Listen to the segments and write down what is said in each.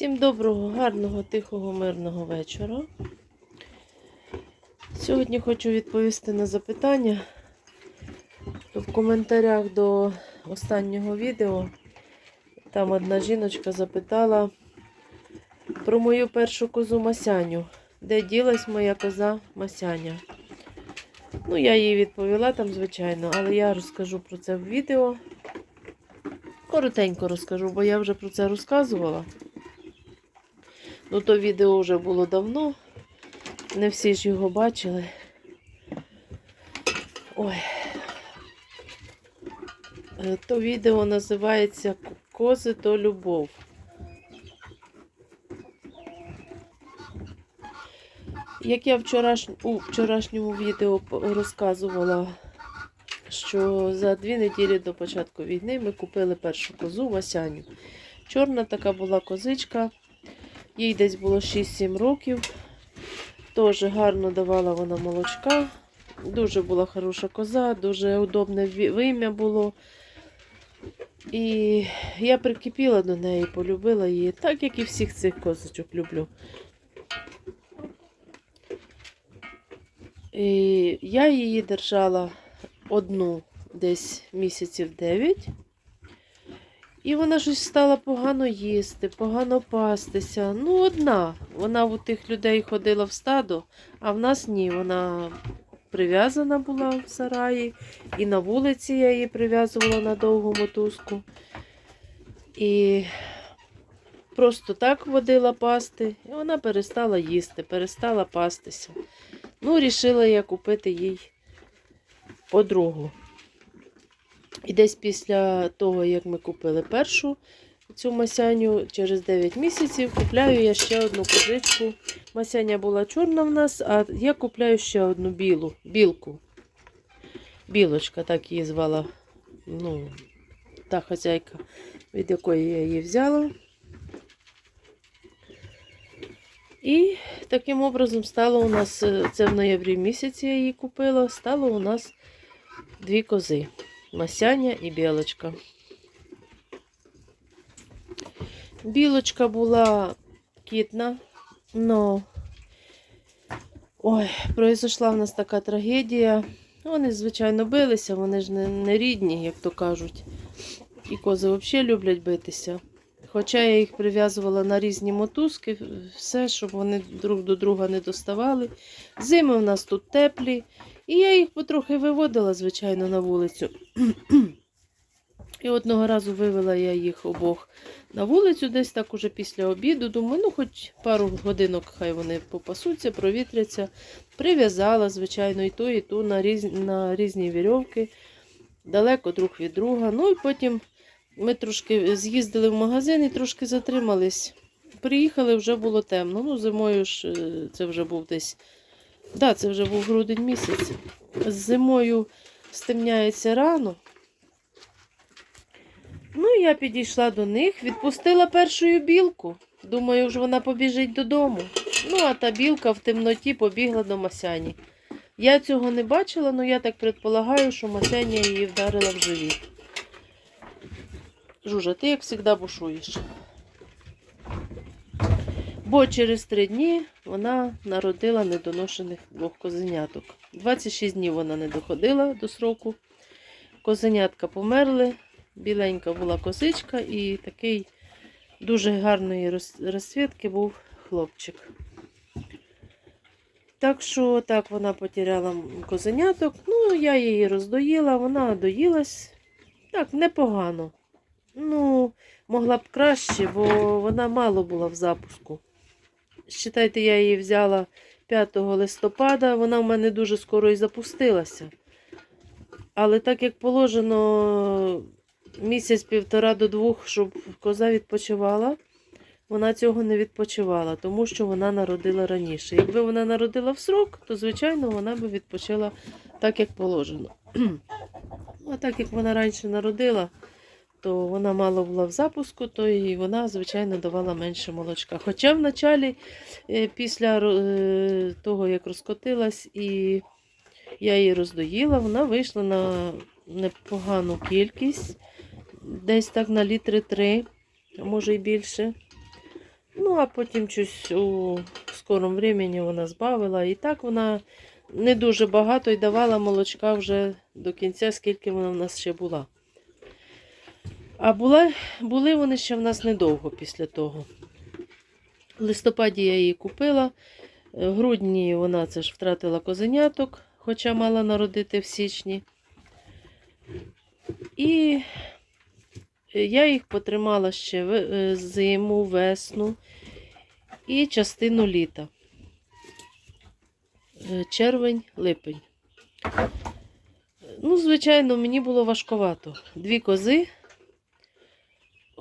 Всім доброго, гарного, тихого, мирного вечора. Сьогодні хочу відповісти на запитання в коментарях до останнього відео. Там одна жіночка запитала про мою першу козу Масяню. Де ділась моя коза Масяня? Ну, я їй відповіла там, звичайно, але я розкажу про це в відео. Коротенько розкажу, бо я вже про це розказувала. Ну, то відео вже було давно. Не всі ж його бачили. Ой. Е, То відео називається Кози то любов. Як я вчораш... у вчорашньому відео розказувала, що за дві неділі до початку війни ми купили першу козу Васяню. Чорна така була козичка. Їй десь було 6-7 років. Теж гарно давала вона молочка. Дуже була хороша коза, дуже удобне вим'я було. І я прикипіла до неї, полюбила її, так як і всіх цих козочок люблю. І я її держала одну десь місяців 9. І вона щось стала погано їсти, погано пастися. Ну, одна. Вона у тих людей ходила в стадо, а в нас ні. Вона прив'язана була в сараї. І на вулиці я її прив'язувала на довгу мотузку. І просто так водила пасти. І вона перестала їсти, перестала пастися. Ну, рішила я купити їй подругу. І десь після того, як ми купили першу цю масяню, через 9 місяців купляю я ще одну козичку. Масяня була чорна в нас, а я купляю ще одну білу, білку. Білочка, так її звала. Ну, та хазяйка, від якої я її взяла. І таким образом стало у нас, е, це в ноябрі місяці я її купила, стало у нас дві кози. Масяня і білочка. Білочка була кітна, но ой, произошла в нас така трагедія. Вони, звичайно, билися, вони ж не, не рідні, як то кажуть. І кози взагалі люблять битися. Хоча я їх прив'язувала на різні мотузки, все, щоб вони друг до друга не доставали. Зими у нас тут теплі. І я їх потрохи виводила, звичайно, на вулицю. І одного разу вивела я їх обох на вулицю, десь так уже після обіду. Думаю, ну хоч пару годинок хай вони попасуться, провітряться. Прив'язала, звичайно, і ту, і ту на, різ... на різні вірьовки, далеко друг від друга. Ну і потім ми трошки з'їздили в магазин і трошки затримались. Приїхали, вже було темно. Ну, зимою ж е, це вже був десь. Да, це вже був грудень місяць. Зимою стемняється рано. Ну, я підійшла до них, відпустила першою білку. Думаю, вже вона побіжить додому. Ну, а та білка в темноті побігла до Масяні. Я цього не бачила, але я так предполагаю, що Масяня її вдарила в живіт. Жужа, ти як завжди бушуєш. Бо через три дні вона народила недоношених двох козеняток. 26 днів вона не доходила до сроку. Козенятка померли, біленька була козичка і такий дуже гарної роз- розцвітки був хлопчик. Так що так вона потеряла козеняток. Ну, я її роздоїла, вона доїлась так, непогано. Ну, могла б краще, бо вона мало була в запуску. Считайте, я її взяла 5 листопада, вона в мене дуже скоро і запустилася. Але так як положено місяць-півтора до двох, щоб коза відпочивала, вона цього не відпочивала, тому що вона народила раніше. Якби вона народила в срок, то, звичайно, вона би відпочила так, як положено. А так як вона раніше народила, то вона мало була в запуску, то і вона, звичайно, давала менше молочка. Хоча в началі, е, після е, того, як розкотилась, і я її роздоїла, вона вийшла на непогану кількість, десь так на літри три, а може й більше. Ну, а потім щось у скорому времені вона збавила. І так вона не дуже багато і давала молочка вже до кінця, скільки вона в нас ще була. А була, були вони ще в нас недовго після того. В листопаді я її купила. В грудні вона це ж втратила козеняток, хоча мала народити в січні. І я їх потримала ще в- е, зиму, весну і частину літа. Е, Червень, липень. Ну, звичайно, мені було важковато. Дві кози.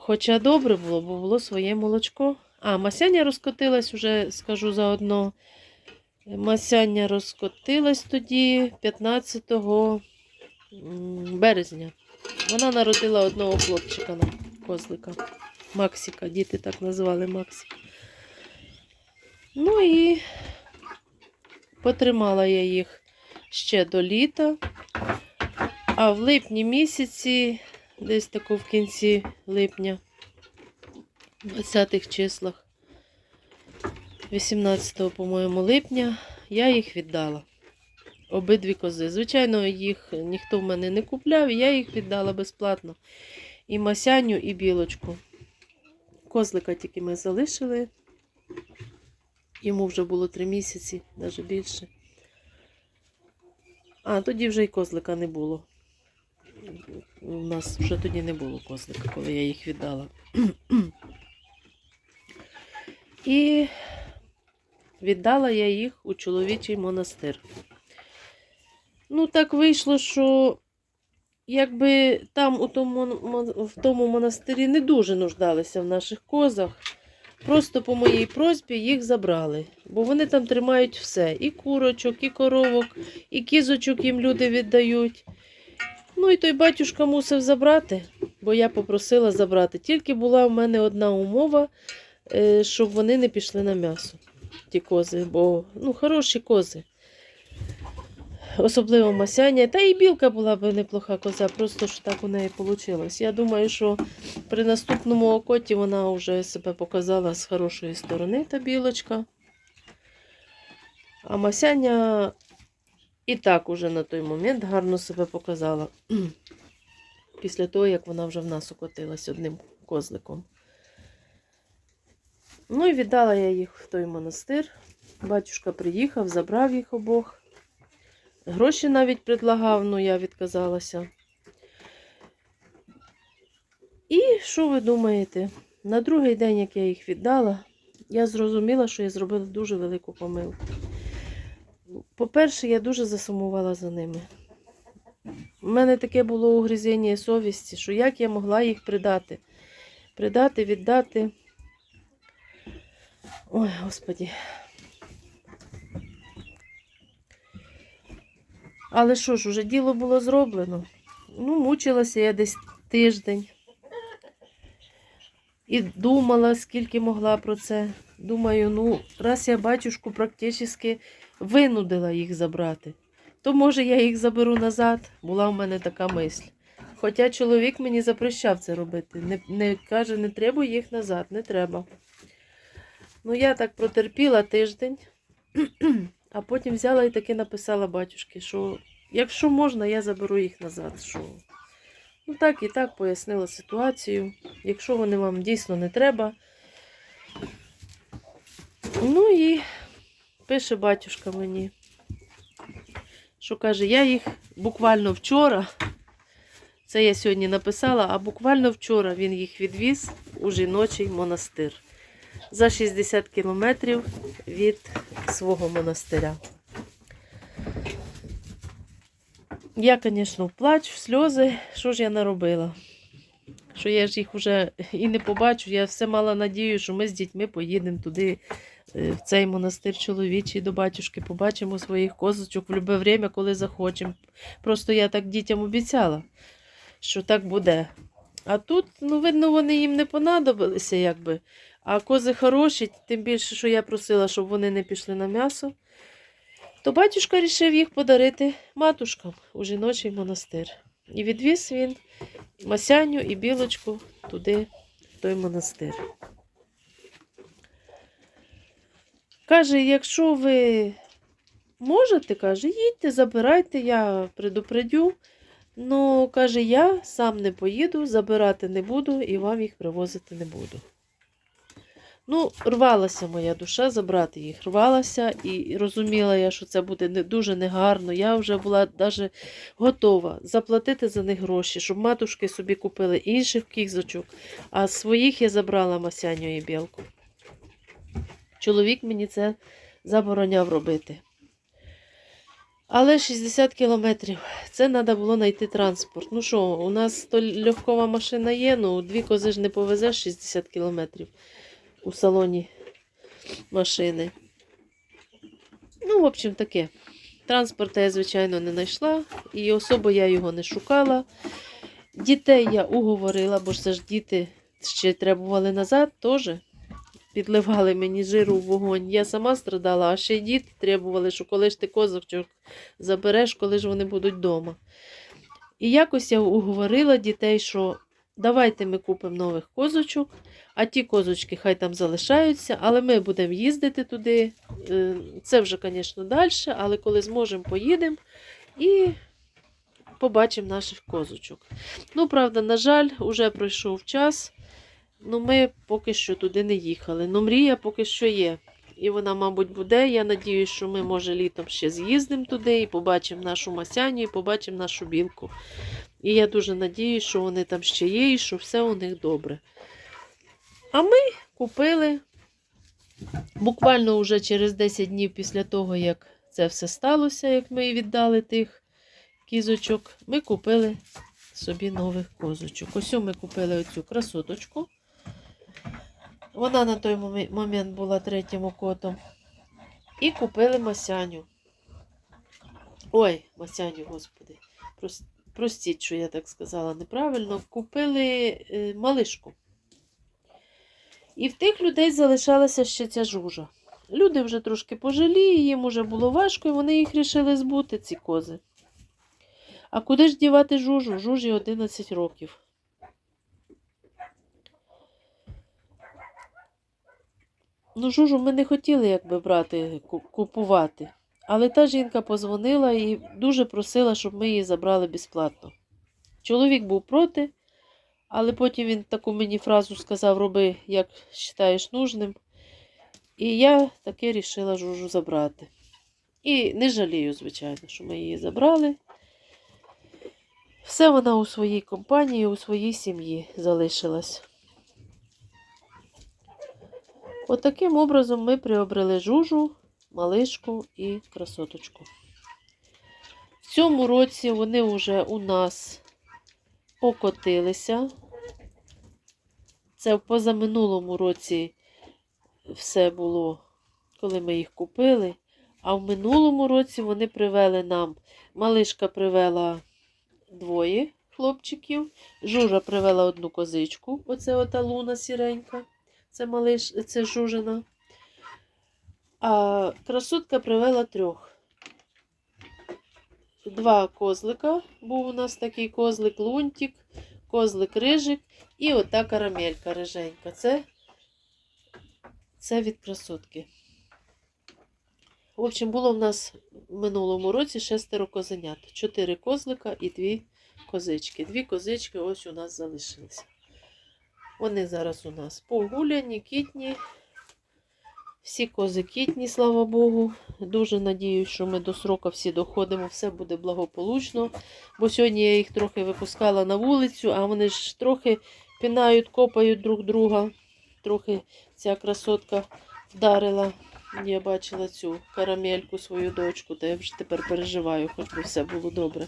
Хоча добре було, бо було своє молочко. А, масяня розкотилась уже, скажу заодно. Масяня розкотилась тоді 15 березня. Вона народила одного хлопчика на козлика. Максика. Діти так назвали Максик. Ну і потримала я їх ще до літа. А в липні місяці, десь тако в кінці липня, 20-х числах, 18, по-моєму, липня, я їх віддала. Обидві кози. Звичайно, їх ніхто в мене не купляв, я їх віддала безплатно. І масяню, і білочку. Козлика тільки ми залишили. Йому вже було три місяці, навіть більше. А, тоді вже і козлика не було. У нас вже тоді не було козлика, коли я їх віддала. І віддала я їх у чоловічий монастир. Ну, так вийшло, що якби там у тому, в тому монастирі не дуже нуждалися в наших козах. Просто по моїй просьбі їх забрали, бо вони там тримають все: і курочок, і коровок, і кізочок їм люди віддають. Ну і той батюшка мусив забрати, бо я попросила забрати. Тільки була в мене одна умова, е, щоб вони не пішли на м'ясо, ті кози, бо ну, хороші кози. Особливо масяня. Та і білка була б неплоха коза, просто що так у неї вийшло. Я думаю, що при наступному окоті вона вже себе показала з хорошої сторони, та білочка. А масяня і так уже на той момент гарно себе показала. Після того, як вона вже в нас окотилась одним козликом. Ну і віддала я їх в той монастир. Батюшка приїхав, забрав їх обох. Гроші навіть предлагав, але я відказалася. І що ви думаєте? На другий день, як я їх віддала, я зрозуміла, що я зробила дуже велику помилку. По-перше, я дуже засумувала за ними. У мене таке було угризіння совісті, що як я могла їх придати. Придати, віддати. Ой, господі. Але що ж, уже діло було зроблено. Ну, мучилася я десь тиждень. І думала, скільки могла про це. Думаю, ну, раз я батюшку практично винудила їх забрати, то може я їх заберу назад. Була в мене така мисль. Хоча чоловік мені запрещав це робити. Не, не каже, не треба їх назад, не треба. Ну, я так протерпіла тиждень, а потім взяла і таки написала батюшки, що якщо можна, я заберу їх назад. Що... Ну так і так пояснила ситуацію. Якщо вони вам дійсно не треба. Ну і пише батюшка мені, що каже, я їх буквально вчора, це я сьогодні написала, а буквально вчора він їх відвіз у жіночий монастир за 60 кілометрів від свого монастиря. Я, звісно, в плач, в сльози. Що ж я наробила? Що я ж їх вже і не побачу. Я все мала надію, що ми з дітьми поїдемо туди, в цей монастир чоловічий до батюшки, побачимо своїх козочок в будь-яке время, коли захочемо. Просто я так дітям обіцяла, що так буде. А тут, ну, видно, вони їм не понадобилися, якби. А кози хороші, тим більше, що я просила, щоб вони не пішли на м'ясо. То батюшка рішив їх подарити матушкам у жіночий монастир. І відвіз він Масяню і білочку туди, в той монастир. Каже, якщо ви можете, каже, їдьте, забирайте, я предупредю. Ну, каже, я сам не поїду, забирати не буду і вам їх привозити не буду. Ну, рвалася моя душа забрати їх. Рвалася і розуміла я, що це буде не дуже негарно. Я вже була навіть готова заплатити за них гроші, щоб матушки собі купили інших кізочок, а своїх я забрала Масяню і білку. Чоловік мені це забороняв робити. Але 60 кілометрів. Це треба було знайти транспорт. Ну що, у нас то легкова машина є, ну дві кози ж не повезеш 60 кілометрів у салоні машини. Ну, в общем, таке. Транспорта я, звичайно, не знайшла, і особо я його не шукала. Дітей я уговорила, бо ж це ж діти ще требували назад теж. Підливали мені жиру в вогонь. Я сама страдала, а ще й діти требували, що коли ж ти козочок забереш, коли ж вони будуть вдома. І якось я уговорила дітей, що давайте ми купимо нових козочок, а ті козочки хай там залишаються, але ми будемо їздити туди. Е, Це вже, звісно, далі, але коли зможемо, поїдемо і побачимо наших козочок. Ну, правда, на жаль, вже пройшов час. Ну, ми поки що туди не їхали. Ну, мрія поки що є. І вона, мабуть, буде. Я надіюсь, що ми, може, літом ще з'їздимо туди і побачимо нашу масяню, і побачимо нашу білку. І я дуже надіюсь, що вони там ще є і що все у них добре. А ми купили буквально вже через 10 днів після того, як це все сталося, як ми віддали тих кізочок, ми купили собі нових козочок. Ось ми купили оцю красоточку. Вона на той момент була третім котом. І купили Масяню. Ой, Масяню, господи. Простіть, що я так сказала неправильно. Купили е, малишку. І в тих людей залишалася ще ця жужа. Люди вже трошки пожалі, їм уже було важко, і вони їх рішили збути, ці кози. А куди ж дівати жужу? Жужі 11 років. Ну, жужу ми не хотіли якби брати, купувати. Але та жінка позвонила і дуже просила, щоб ми її забрали безплатно. Чоловік був проти, але потім він таку мені фразу сказав: роби, як вважаєш нужним. І я таки рішила жужу забрати. І не жалію, звичайно, що ми її забрали. Все вона у своїй компанії, у своїй сім'ї залишилась. Отаким образом ми приобрели жужу, малишку і красоточку. В цьому році вони вже у нас покотилися. Це в позаминулому році все було, коли ми їх купили. А в минулому році вони привели нам. Малишка привела двоє хлопчиків. Жужа привела одну козичку. Оце ота луна сіренька. Це малиш, це жужина. А красотка привела трьох. Два козлика. Був у нас такий козлик лунтик, козлик рижик і ота карамелька риженька. Це, це від красотки. В общем, було в нас в минулому році шестеро козенят. Чотири козлика і дві козички. Дві козички ось у нас залишилися. Вони зараз у нас погуляні, кітні. Всі кози кітні, слава Богу. Дуже надіюсь, що ми до срока всі доходимо, все буде благополучно. Бо сьогодні я їх трохи випускала на вулицю, а вони ж трохи пінають, копають друг друга. Трохи ця красотка вдарила. Я бачила цю карамельку, свою дочку, та я вже тепер переживаю, хоч би все було добре.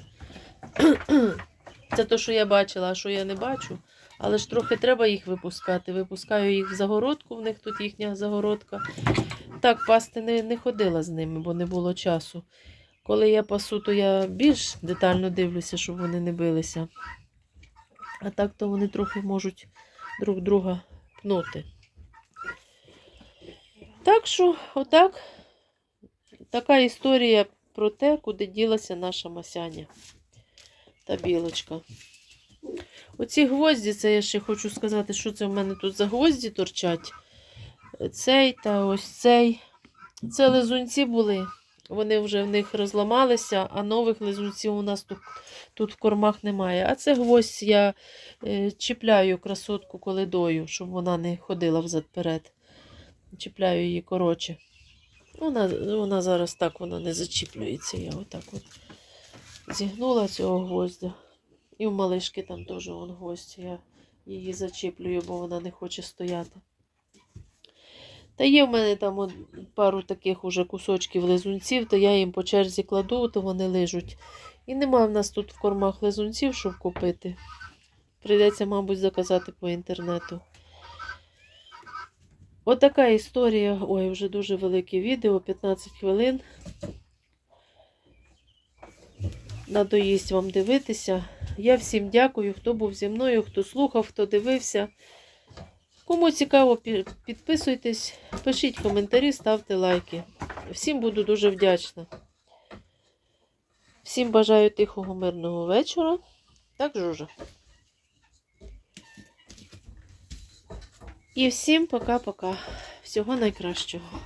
Це те, що я бачила, а що я не бачу. Але ж трохи треба їх випускати. Випускаю їх в загородку, в них тут їхня загородка. Так, пасти не, не ходила з ними, бо не було часу. Коли я пасу, то я більш детально дивлюся, щоб вони не билися. А так то вони трохи можуть друг друга пнути. Так що, отак, така історія про те, куди ділася наша масяня та білочка. Оці гвозді, це я ще хочу сказати, що це в мене тут за гвозді торчать. Цей та ось цей. Це лизунці були. Вони вже в них розламалися, а нових лизунців у нас тут, тут в кормах немає. А це гвоздь я е, чіпляю красотку коледою, щоб вона не ходила взад-перед. Чіпляю її коротше. Вона, вона зараз так вона не зачіплюється. Я отак от зігнула цього гвоздя. І в малишки там теж вон гвоздь. Я її зачіплюю, бо вона не хоче стояти. Та є в мене там от пару таких уже кусочків лизунців, то я їм по черзі кладу, то вони лижуть. І немає в нас тут в кормах лизунців, щоб купити. Прийдеться, мабуть, заказати по інтернету. Отака історія. Ой, вже дуже велике відео, 15 хвилин. Надоїсть вам дивитися. Я всім дякую, хто був зі мною, хто слухав, хто дивився. Кому цікаво, підписуйтесь, пишіть коментарі, ставте лайки. Всім буду дуже вдячна. Всім бажаю тихого, мирного вечора. Так, Жужа. І всім пока-пока. Всього найкращого.